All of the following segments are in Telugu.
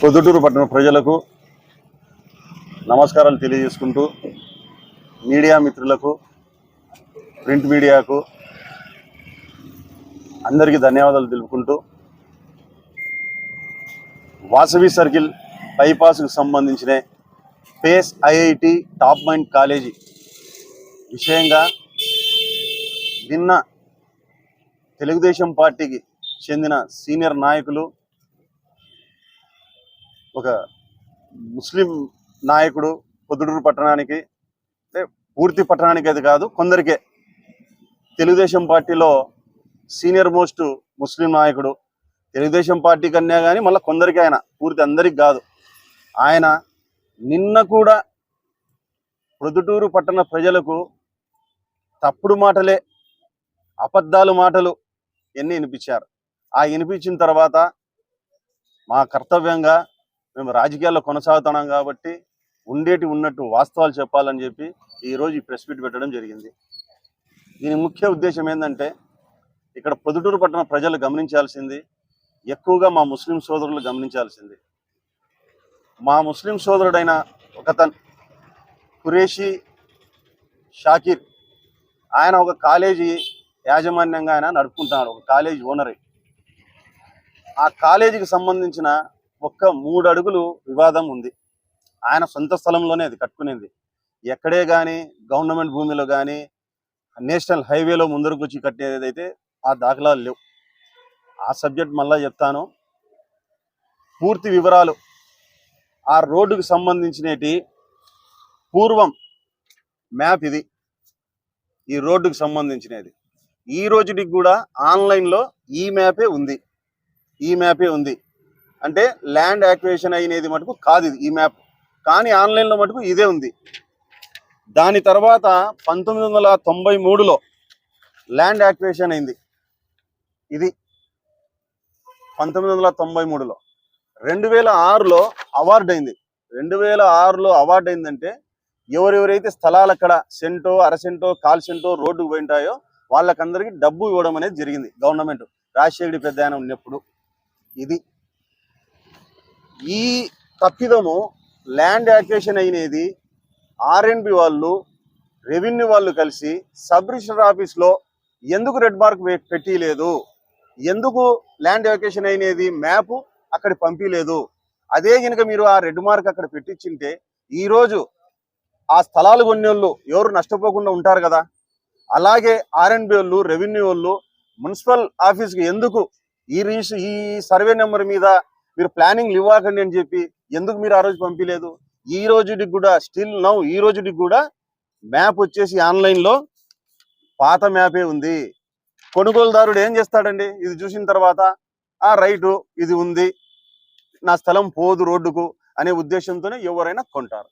Proddatur పట్టణ ప్రజలకు నమస్కారాలు తెలియజేసుకుంటూ మీడియా మిత్రులకు ప్రింట్ మీడియాకు అందరికీ ధన్యవాదాలు తెలుపుకుంటూ వాసవి సర్కిల్ బైపాస్కు సంబంధించిన Pace IIT top mind college విషయంగా నిన్న తెలుగుదేశం పార్టీకి చెందిన సీనియర్ నాయకులు ఒక ముస్లిం నాయకుడు పొద్దుటూరు పట్టణానికి అంటే పూర్తి పట్టణానికి అది కాదు కొందరికే. తెలుగుదేశం పార్టీలో సీనియర్ మోస్ట్ ముస్లిం నాయకుడు. తెలుగుదేశం పార్టీ కన్నా కానీ మళ్ళీ కొందరికి ఆయన పూర్తి అందరికి కాదు. ఆయన నిన్న కూడా ప్రొద్దుటూరు పట్టణ ప్రజలకు తప్పుడు మాటలే అబద్ధాలు మాటలు ఎన్ని వినిపించారు. ఆ వినిపించిన తర్వాత మా కర్తవ్యంగా మేము రాజకీయాల్లో కొనసాగుతున్నాం కాబట్టి ఉండేటి ఉన్నట్టు వాస్తవాలు చెప్పాలని చెప్పి ఈరోజు ఈ ప్రెస్ మీట్ పెట్టడం జరిగింది. దీని ముఖ్య ఉద్దేశం ఏంటంటే ఇక్కడ పొదుటూరు పట్టణ ప్రజలు గమనించాల్సింది ఎక్కువగా మా ముస్లిం సోదరులు గమనించాల్సింది. మా ముస్లిం సోదరుడైన ఒకతన్ ఖురేషి షాకిర్ ఆయన ఒక కాలేజీ యాజమాన్యంగా ఆయన నడుపుకుంటున్నాడు ఒక కాలేజీ ఓనరే. ఆ కాలేజీకి సంబంధించిన ఒక్క మూడు అడుగులు వివాదం ఉంది. ఆయన సొంత స్థలంలోనే అది కట్టుకునేది. ఎక్కడే కానీ గవర్నమెంట్ భూమిలో కానీ నేషనల్ హైవేలో ముందరకు వచ్చి కట్టేదైతే ఆ దాఖలాలు లేవు. ఆ సబ్జెక్ట్ మళ్ళా చెప్తాను. పూర్తి వివరాలు ఆ రోడ్డుకు సంబంధించినటి పూర్వం మ్యాప్ ఇది. ఈ రోడ్డుకు సంబంధించినది. ఈ రోజుకి కూడా ఆన్లైన్లో ఈ మ్యాపే ఉంది. ఈ మ్యాపే ఉంది. అంటే ల్యాండ్ యాక్వేషన్ అయినది మటుకు కాదు ఇది ఈ మ్యాప్. కానీ ఆన్లైన్లో మటుకు ఇదే ఉంది. దాని తర్వాత పంతొమ్మిది వందల తొంభై మూడులో ల్యాండ్ యాక్టివేషన్ అయింది. ఇది పంతొమ్మిది వందల తొంభై మూడులో. రెండు వేల ఆరులో అవార్డు అయింది. రెండు వేల ఆరులో అవార్డు అయిందంటే ఎవరెవరైతే స్థలాలు అక్కడ సెంటో అరసెంటో కాల్ సెంటో రోడ్డుకు పోయింటాయో వాళ్ళకందరికీ డబ్బు ఇవ్వడం అనేది జరిగింది గవర్నమెంట్. రాజశేఖరి పెద్ద ఆయన ఉన్నప్పుడు. ఇది ఈ తప్పిదము ల్యాండ్ యాక్వేషన్ అయినది ఆర్ఎన్బి వాళ్ళు రెవెన్యూ వాళ్ళు కలిసి సబ్ రిజిస్టర్ ఆఫీస్లో ఎందుకు రెడ్ మార్క్ పెట్టిలేదు? ఎందుకు ల్యాండ్ యాక్వేషన్ అయినది మ్యాప్ అక్కడ పంపించలేదు అదే కనుక మీరు ఆ రెడ్ మార్క్ అక్కడ పెట్టించింటే ఈరోజు ఆ స్థలాలు కొన్నోళ్ళు ఎవరు నష్టపోకుండా ఉంటారు కదా? అలాగే ఆర్ఎన్బి వాళ్ళు రెవెన్యూ వాళ్ళు మున్సిపల్ ఆఫీస్కి ఎందుకు ఈ రిజిస్టర్ ఈ సర్వే నెంబర్ మీద మీరు ప్లానింగ్ ఇవ్వకండి అని చెప్పి ఎందుకు మీరు ఆ రోజు పంపించలేదు ఈ రోజుకి కూడా స్టిల్ నౌ ఈ రోజుకి కూడా మ్యాప్ వచ్చేసి ఆన్లైన్లో పాత మ్యాపే ఉంది. కొనుగోలుదారుడు ఏం చేస్తాడండి? ఇది చూసిన తర్వాత ఆ రైటు ఇది ఉంది. నా స్థలం పోదు రోడ్డుకు అనే ఉద్దేశంతోనే ఎవరైనా కొంటారు.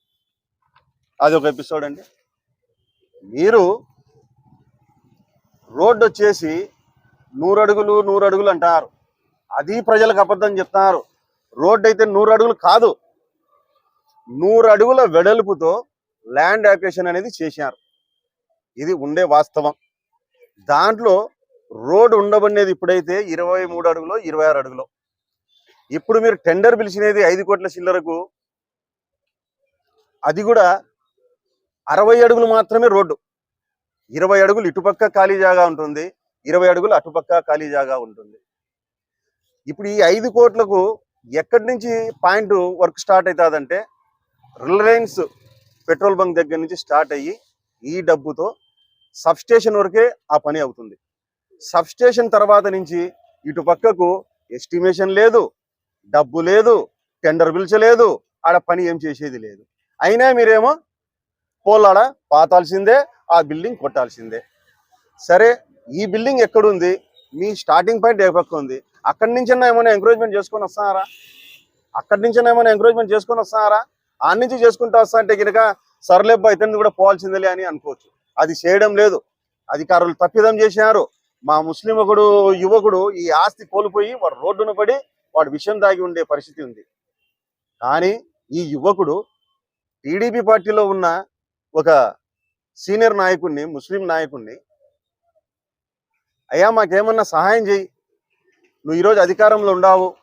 అది ఒక ఎపిసోడ్ అండి. మీరు రోడ్డు వచ్చేసి నూరు అడుగులు నూరు అడుగులు అంటారు. అది ప్రజలకు అబద్ధం చెప్తున్నారు రోడ్డు అయితే నూరు అడుగులు కాదు. నూరు అడుగుల వెడల్పుతో ల్యాండ్ యాక్వేషన్ అనేది చేశారు. ఇది ఉండే వాస్తవం. దాంట్లో రోడ్ ఉండబడినది ఇప్పుడైతే ఇరవై మూడు అడుగులో ఇరవై ఆరు అడుగులో. ఇప్పుడు మీరు టెండర్ పిలిచినది ఐదు కోట్ల చిల్లరకు అది కూడా అరవై అడుగులు మాత్రమే రోడ్డు. ఇరవై అడుగులు ఇటుపక్క ఖాళీ జాగా ఉంటుంది ఇరవై అడుగులు అటుపక్క ఖాళీ జాగా ఉంటుంది. ఇప్పుడు ఈ ఐదు కోట్లకు ఎక్కడి నుంచి పాయింట్ వర్క్ స్టార్ట్ అవుతుందంటే రిలయన్స్ పెట్రోల్ బంక్ దగ్గర నుంచి స్టార్ట్ అయ్యి ఈ డబ్బుతో సబ్ స్టేషన్ వరకే ఆ పని అవుతుంది. సబ్ స్టేషన్ తర్వాత నుంచి ఇటు పక్కకు ఎస్టిమేషన్ లేదు డబ్బు లేదు టెండర్ పిలిచలేదు ఆడ పని ఏం చేసేది లేదు. అయినా మీరేమో పోలాడ పాతాల్సిందే ఆ బిల్డింగ్ కొట్టాల్సిందే. సరే ఈ బిల్డింగ్ ఎక్కడుంది? మీ స్టార్టింగ్ పాయింట్ ఏ పక్క ఉంది? అక్కడి నుంచైనా ఏమైనా ఎంకరేజ్మెంట్ చేసుకొని వస్తున్నారా? అక్కడి నుంచైనా ఏమైనా ఎంకరేజ్మెంట్ చేసుకొని వస్తున్నారా? ఆ నుంచి చేసుకుంటూ వస్తా అంటే కనుక సర్లేబ్బా ఇతని కూడా పోవాల్సిందిలే అని అనుకోవచ్చు. అది చేయడం లేదు. అధికారులు తప్పిదం చేసినారు మా ముస్లిం ఒకడు యువకుడు ఈ ఆస్తి కోల్పోయి వాడు రోడ్డున పడి వాడు విషయం దాగి ఉండే పరిస్థితి ఉంది. కానీ ఈ యువకుడు టీడీపీ పార్టీలో ఉన్న ఒక సీనియర్ నాయకుడిని ముస్లిం నాయకుడిని అయ్యా మాకేమన్నా సహాయం చేయి నువ్వు ఈరోజు అధికారంలో ఉండావు.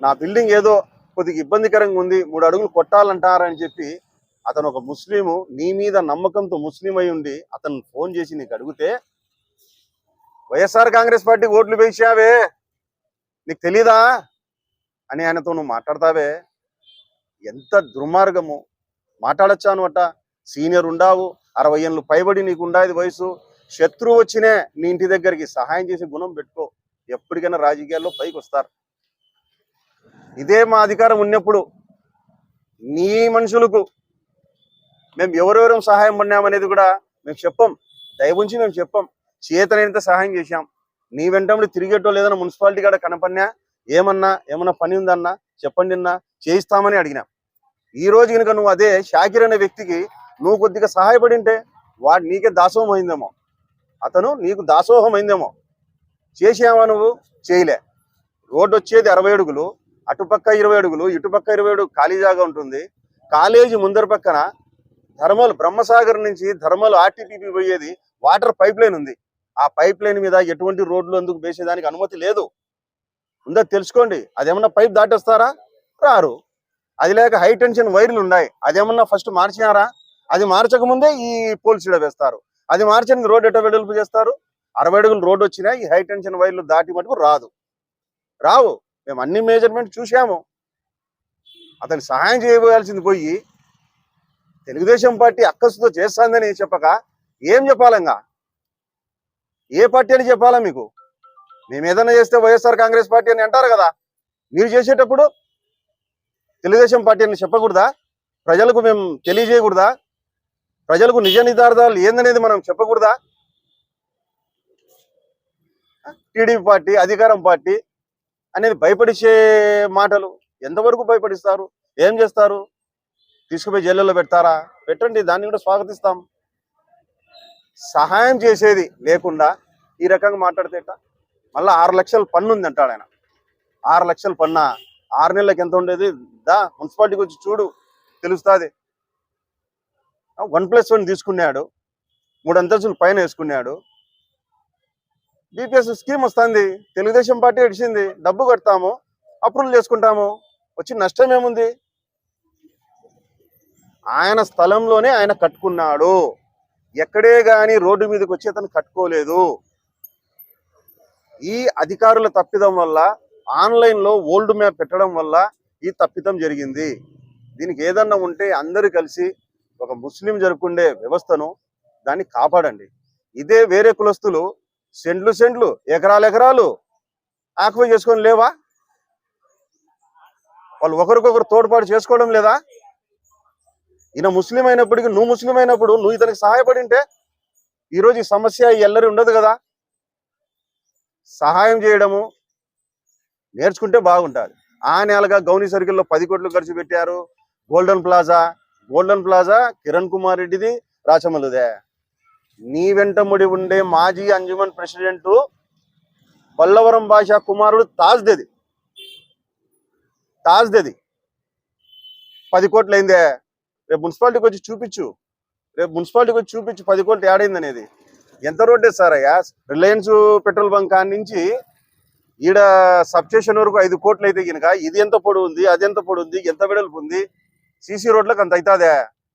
నా బిల్డింగ్ ఏదో కొద్దిగా ఇబ్బందికరంగా ఉంది మూడు అడుగులు కొట్టాలంటారని చెప్పి అతను ఒక ముస్లిము నీ మీద నమ్మకంతో ముస్లిం అయి ఉండి అతను ఫోన్ చేసి నీకు అడిగితే వైఎస్ఆర్ కాంగ్రెస్ పార్టీ ఓట్లు పెంచావే నీకు తెలీదా? అని ఆయనతో నువ్వు మాట్లాడతావే? ఎంత దుర్మార్గము. మాట్లాడొచ్చాను అట సీనియర్ ఉండావు అరవై ఏళ్ళు పైబడి నీకు ఉండాది వయసు శత్రువు వచ్చినే నీ ఇంటి దగ్గరికి సహాయం చేసే గుణం పెట్టుకో. ఎప్పటికైనా రాజకీయాల్లో పైకి వస్తారు. ఇదే మా అధికారం ఉన్నప్పుడు నీ మనుషులకు మేము ఎవరెవరం సహాయం పడినామనేది కూడా మేము చెప్పం. దయవుంచి మేము చెప్పం. చేతనైనంత సహాయం చేశాం. నీ వెంటబడి తిరిగేటో లేదన్నా మున్సిపాలిటీ కాడ కనపడినా ఏమన్నా ఏమన్నా పని ఉందన్నా చెప్పండి అన్నా చేయిస్తామని అడిగినాం. ఈ రోజు కనుక నువ్వు అదే షాకిర్ అనే వ్యక్తికి నువ్వు కొద్దిగా సహాయపడింటే వాడు నీకే దాసోహం అయిందేమో అతను నీకు దాసోహం అయిందేమో చేసావా నువ్వు? చేయలే. రోడ్డు వచ్చేది అరవై అడుగులు అటుపక్క ఇరవై అడుగులు ఇటుపక్క ఇరవై అడుగు ఖాళీ జాగా ఉంటుంది. కాలేజీ ముందర పక్కన ధర్మల్ బ్రహ్మసాగర్ నుంచి ధర్మల్ ఆర్టీపీపీ పోయేది వాటర్ పైప్ లైన్ ఉంది. ఆ పైప్ లైన్ మీద ఎటువంటి రోడ్లు అందుకు వేసేదానికి అనుమతి లేదు. ఉందో తెలుసుకోండి. అదేమన్నా పైప్ దాటేస్తారా? రారు. అది లేక హై టెన్షన్ వైర్లు ఉన్నాయి. అదేమన్నా ఫస్ట్ మార్చినారా? అది మార్చక ముందే ఈ పోల్స్ ఈడ వేస్తారు. అది మార్చని రోడ్ ఎటో వెడల్పు చేస్తారు? అరవై అడుగులు రోడ్డు వచ్చినా ఈ హై టెన్షన్ వైర్లు దాటి మటుకు రాదు. రావు మేము అన్ని మేజర్మెంట్ చూసాము అతని సహాయం చేయబోయాల్సింది పోయి తెలుగుదేశం పార్టీ అక్కసుతో చేస్తాందని చెప్పక ఏం చెప్పాలంగా? ఏ పార్టీ అని చెప్పాలా మీకు? మేము ఏదైనా చేస్తే వైఎస్ఆర్ కాంగ్రెస్ పార్టీ అని అంటారు కదా. మీరు చేసేటప్పుడు తెలుగుదేశం పార్టీ అని చెప్పకూడదా? ప్రజలకు మేము తెలియజేయకూడదా? ప్రజలకు నిజ నిర్ధార్థాలు ఏందనేది మనం చెప్పకూడదా? టీడీపీ పార్టీ అధికారం పార్టీ అనేది భయపడిచే మాటలు ఎంతవరకు భయపడిస్తారు? ఏం చేస్తారు? తీసుకుపోయి జైల్లో పెడతారా? పెట్టండి దాన్ని కూడా స్వాగతిస్తాం. సహాయం చేసేది లేకుండా ఈ రకంగా మాట్లాడితే మళ్ళీ ఆరు లక్షల పన్ను ఉంది అంటాడు ఆయన. ఆరు లక్షల పన్న? ఆరు నెలలకు ఎంత ఉండేది? దా మున్సిపాలిటీకి వచ్చి చూడు తెలుస్తుంది. వన్ ప్లస్ వన్ తీసుకున్నాడు. మూడు అంతస్తులు పైన వేసుకున్నాడు. బీపీఎస్ స్కీమ్ వస్తుంది. తెలుగుదేశం పార్టీ ఇడిచింది డబ్బు కడతాము. అప్రూవల్ చేసుకుంటాము. వచ్చి నష్టం ఏముంది? ఆయన స్థలంలోనే ఆయన కట్టుకున్నాడు. ఎక్కడే గాని రోడ్డు మీదకి వచ్చి అతను కట్టుకోలేదు. ఈ అధికారుల తప్పిదం వల్ల ఆన్లైన్లో ఓల్డ్ మ్యాప్ పెట్టడం వల్ల ఈ తప్పిదం జరిగింది. దీనికి ఏదన్నా ఉంటే అందరూ కలిసి ఒక ముస్లిం జరుపుకుండే వ్యవస్థను దాన్ని కాపాడండి. ఇదే వేరే కులస్తులు సెంట్లు సెంట్లు ఎకరాలు ఎకరాలు ఆక్యుపై చేసుకొని లేవా? వాళ్ళు ఒకరికొకరు తోడ్పాటు చేసుకోవడం లేదా? ఈయన ముస్లిం అయినప్పటికీ నువ్వు ముస్లిం అయినప్పుడు నువ్వు ఇతనికి సహాయపడింటే ఈరోజు ఈ సమస్య ఎల్లరి ఉండదు కదా? సహాయం చేయడము నేర్చుకుంటే బాగుంటుంది ఆ నెలగా గౌని సర్కిల్లో పది కోట్లు ఖర్చు పెట్టారు. Golden Plaza Golden Plaza Kiran Kumar రెడ్డిది రాచమల్లుదే. నీ వెంటముడి ఉండే మాజీ అంజుమన్ ప్రెసిడెంట్ పల్లవరం భాషా కుమారుడు తాజ్దేది. తాజ్దేది. పది కోట్లు అయిందే. రేపు మున్సిపాలిటీకి వచ్చి చూపించు. రేపు మున్సిపాలిటీకి వచ్చి చూపించు. పది కోట్లు యాడైంది అనేది. ఎంత రోడ్డే సార్ అయ్యా? రిలయన్స్ పెట్రోల్ బంక్ నుంచి ఈడ సబ్స్టేషన్ వరకు ఐదు కోట్లు అయితే కనుక ఇది ఎంత పొడి ఉంది అది ఎంత పొడి ఉంది ఎంత వెడల్పు ఉంది? సీసీ రోడ్లకు అంత అవుతుందే?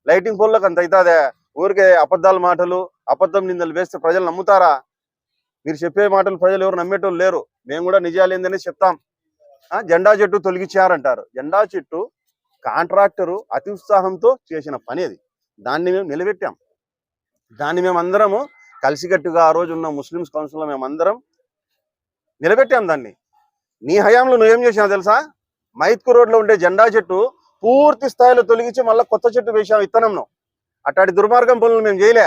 లైటింగ్ పోల్లకు అంత అవుతుందే? ఊరికే అబద్ధాల మాటలు అబద్ధం నిందలు వేస్తే ప్రజలు నమ్ముతారా? మీరు చెప్పే మాటలు ప్రజలు ఎవరు నమ్మేటోళ్ళు లేరు. మేము కూడా నిజాలు ఏందనే చెప్తాం. ఆ, జెండా చెట్టు తొలగించారంటారు. జెండా చెట్టు కాంట్రాక్టరు అతి ఉత్సాహంతో చేసిన పని అది దాన్ని మేము నిలబెట్టాం. దాన్ని మేమందరము కలిసికట్టుగా ఆ రోజు ఉన్న ముస్లిమ్స్ కౌన్సిల్లో మేమందరం నిలబెట్టాం దాన్ని. నీ హయాంలో నువ్వేం చేసావు తెలుసా? మైత్కు రోడ్లో ఉండే జెండా చెట్టు పూర్తి స్థాయిలో తొలగించి మళ్ళీ కొత్త చెట్టు వేసాం విత్తనంను అట్లాంటి దుర్మార్గం పనులు మేము చేయలే.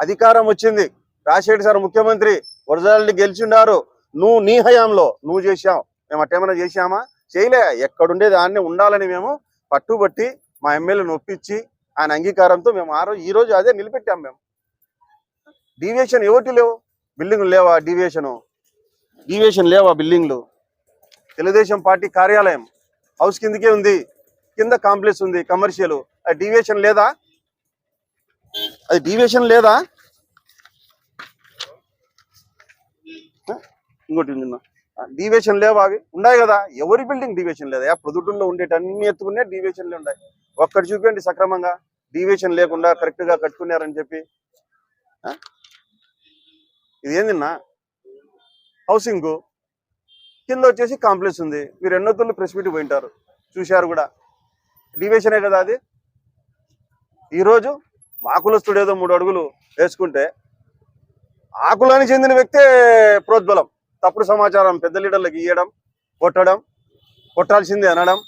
అధికారం వచ్చింది. రాజశేఖర్ సార్ ముఖ్యమంత్రి ఒరిజినాలిటీ గెలిచిండారు. నువ్వు నీ హయాంలో నువ్వు చేశావు. మేము అట్టేమైనా చేశామా? చేయలే. ఎక్కడుండే దాన్ని ఉండాలని మేము పట్టుబట్టి మా ఎమ్మెల్యేని ఒప్పించి ఆయన అంగీకారంతో మేము ఆ రోజు ఈ రోజు అదే నిలబెట్టాం మేము. డీవియేషన్ ఏమిటి లేవు? బిల్డింగ్లు లేవా డీవియేషను? డీవియేషన్ లేవా బిల్డింగ్లు? తెలుగుదేశం పార్టీ కార్యాలయం హౌస్ కిందకే ఉంది. కింద కాంప్లెక్స్ ఉంది కమర్షియల్. డీవియేషన్ లేదా? అది డీవియేషన్ లేదా? ఇంకోటి ఉంది డీవియేషన్ లేవా అవి? ఉన్నాయి కదా. ఎవరి బిల్డింగ్ డీవియేషన్ లేదా? ప్రొద్దుటూరులో ఉండేటి అన్ని ఎత్తుకునే డీవియేషన్లు ఉన్నాయి. ఒక్కటి చూపించండి సక్రమంగా. డీవియేషన్ లేకుండా కరెక్ట్గా కట్టుకున్నారని చెప్పి. ఇది ఏందిన్నా హౌసింగ్. కింద వచ్చేసి కాంప్లెక్స్ ఉంది. మీరు ఎన్నో తొలి ప్రెస్ మీట్ పోయింటారు. చూశారు కూడా. డీవియేషనే కదా అది? ఈరోజు మాకులస్తుడు ఏదో మూడు అడుగులు వేసుకుంటే ఆ కులానికి చెందిన వ్యక్తే ప్రోద్బలం. తప్పుడు సమాచారం పెద్ద లీడర్లకు ఇవ్వడం కొట్టడం కొట్టాల్సింది అనడం.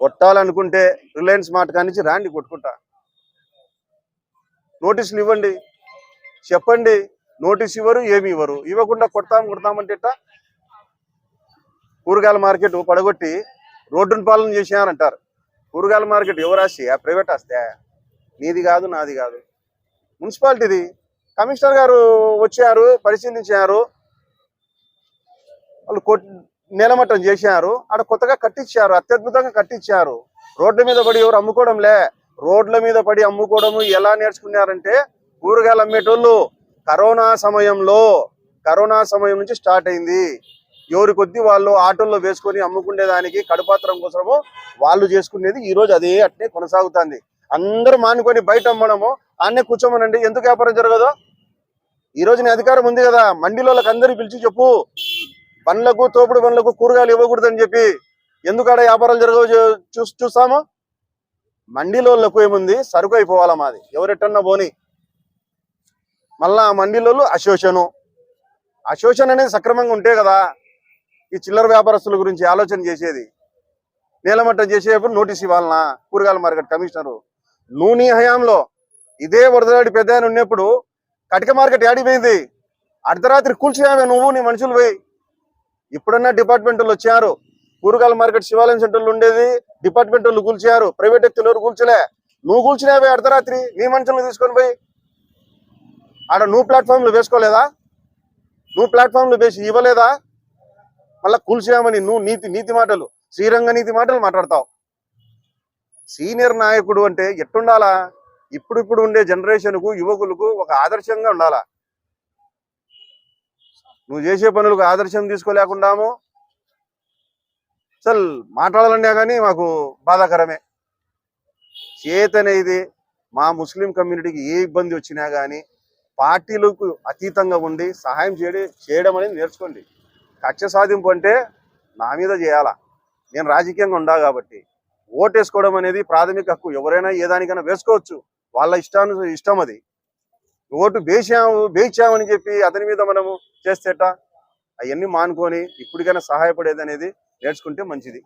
కొట్టాలనుకుంటే రిలయన్స్ మార్ట్ కానించి రాండి కొట్టుకుంటా. నోటీసులు ఇవ్వండి. చెప్పండి. నోటీస్ ఇవ్వరు ఏమి ఇవ్వరు. ఇవ్వకుండా కొడతాం కొడతామంటే ఎట్టా? కూరగాయల మార్కెట్ పడగొట్టి రోడ్డును పాలన చేసినారంటారు కూరగాయల మార్కెట్ ఎవరు ఆస్తి? ఆ ప్రైవేట్ ఆస్తే. నీది కాదు నాది కాదు. మున్సిపాలిటీది. కమిషనర్ గారు వచ్చారు పరిశీలించారు. వాళ్ళు కొట్ నేలమట్టం చేశారు. అక్కడ కొత్తగా కట్టించారు అత్యద్భుతంగా కట్టించారు. రోడ్ల మీద పడి ఎవరు అమ్ముకోవడంలే. రోడ్ల మీద పడి అమ్ముకోవడము ఎలా నేర్చుకున్నారంటే కూరగాయలు అమ్మేటోళ్ళు కరోనా సమయంలో కరోనా సమయం నుంచి స్టార్ట్ అయింది. ఎవరి కొద్ది వాళ్ళు ఆటోల్లో వేసుకొని అమ్ముకునేదానికి కడుపాత్రం కోసము వాళ్ళు చేసుకునేది ఈ రోజు అదే అట్నే కొనసాగుతుంది. అందరూ మానుకొని బయట అమ్మడము ఆన్నే కూర్చోమనండి. ఎందుకు వ్యాపారం జరగదు? ఈ రోజు నీ అధికారం ఉంది కదా మండీలోకి అందరూ పిలిచి చెప్పు. బండ్లకు తోపుడు బండ్లకు కూరగాయలు ఇవ్వకూడదని చెప్పి ఎందుకు ఆడ వ్యాపారాలు జరగవు చూ- చూస్తాము? మండీలోళ్ళకు ఏముంది? సరుకు అయిపోవాలా మాది. ఎవరెట్టన్నా పోని. మళ్ళా ఆ మండీలోళ్ళు అశోషను అశోషణ అనేది సక్రమంగా ఉంటే కదా ఈ చిల్లర వ్యాపారస్తుల గురించి ఆలోచన చేసేది. నేలమట్టం చేసేటప్పుడు నోటీస్ ఇవ్వాలనా? కూరగాయల మార్కెట్ కమిషనరు. నూనె హయాంలో ఇదే వరదలాడి పెద్ద ఆయన ఉన్నప్పుడు కటిక మార్కెట్ యాడిపోయింది అర్ధరాత్రి కూల్చేయామే నువ్వు నీ మనుషులు పోయి. ఇప్పుడన్నా డిపార్ట్మెంట్ వచ్చారు. కూరగాయల మార్కెట్ శివాలయం సెంటర్లు ఉండేది. డిపార్ట్మెంట్ వాళ్ళు కూల్చారు ప్రైవేట్ వ్యక్తులు ఎవరు కూల్చలే? నువ్వు కూల్చినావే అర్ధరాత్రి నీ మనుషులను తీసుకొని పోయి. ఆడ నువ్వు ప్లాట్ఫామ్లు వేసుకోలేదా? నువ్వు ప్లాట్ఫామ్లు వేసి ఇవ్వలేదా? మళ్ళా కూల్చామని నువ్వు నీతి నీతి మాటలు శ్రీరంగ నీతి మాటలు మాట్లాడతావు. సీనియర్ నాయకుడు అంటే ఎట్టుండాలా? ఇప్పుడు ఇప్పుడు ఉండే జనరేషన్కు యువకులకు ఒక ఆదర్శంగా ఉండాలా? నువ్వు చేసే పనులకు ఆదర్శం తీసుకోలేకుండాము? అసలు మాట్లాడాలన్నా కానీ మాకు బాధాకరమే. చేతనేది మా ముస్లిం కమ్యూనిటీకి ఏ ఇబ్బంది వచ్చినా కానీ పార్టీలకు అతీతంగా ఉండి సహాయం చేయడం చేయడం అనేది నేర్చుకోండి. కక్ష సాధింపు అంటే నా మీద చేయాలా? నేను రాజకీయంగా ఉండా కాబట్టి. ఓటేసుకోవడం అనేది ప్రాథమిక హక్కు. ఎవరైనా ఏ దానికైనా వేసుకోవచ్చు. వాళ్ళ ఇష్టాను ఇష్టం అది. ఓటు వేసాము వేయించామని చెప్పి అతని మీద మనము చేస్తేట అవన్నీ మానుకొని ఇప్పటికైనా సహాయపడేది అనేది నేర్చుకుంటే మంచిది.